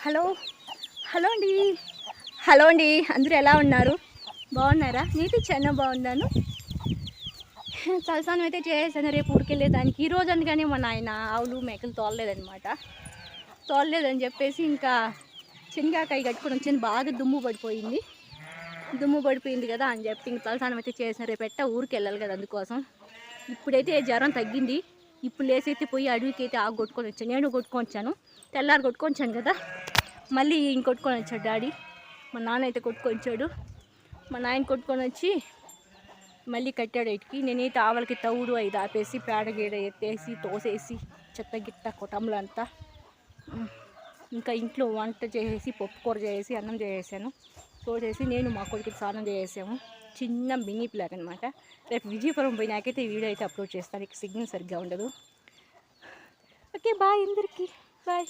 Hello. Hello అండి. Hello అండి. అందరూ ఎలా ఉన్నారు? బాగున్నారా? నేనైతే చాలా బాగున్నాను తలసానం అయితే చేసేసాను రేపు ఊరికెళ్ళేదానికి ఈరోజు రోజు అందుకని మా నాయన ఆవులు మేకలు తోలలేదనమాట తోలలేదని చెప్పేసి ఇంకా శనగాకాయ కట్టుకొని వచ్చాను. బాగా దుమ్ము పడిపోయింది. దుమ్ము పడిపోయింది కదా అని చెప్పి ఇంక తలసానం అయితే చేసిన రేపు ఎట్ట ఊరికి వెళ్ళాలి కదా అందుకోసం. ఇప్పుడైతే జ్వరం తగ్గింది. ఇప్పుడు లేసైతే పోయి అడవికి అయితే ఆకు కొట్టుకొని వచ్చాను నేను కొట్టుకొని వచ్చాను. తెల్లారి కొట్టుకొని వచ్చాను కదా. మళ్ళీ ఇంకొట్టుకొని వచ్చాడు డాడీ. మా నాన్న అయితే కొట్టుకొని వచ్చాడు. మా నాయన కొట్టుకొని వచ్చి మళ్ళీ కట్టాడు ఇటుకి. నేనైతే ఆవలకి తవుడు అవి దాపేసి పేడ గీడ ఎత్తేసి తోసేసి చెత్త గిట్ట కొటంలంతా ఇంకా ఇంట్లో వంట చేసేసి పప్పు కూర చేసి అన్నం చేసేసాను. తోసేసి నేను మా కొడుకు స్నానం చేసేసాము. చిన్న మినీ ప్లాగ్ అనమాట రేపు విజయపురం పోయినాకైతే వీడియో అయితే అప్లోడ్ చేస్తాను. ఇక సిగ్నల్ సరిగ్గా ఉండదు. ఓకే బాయ్ అందరికీ. బాయ్.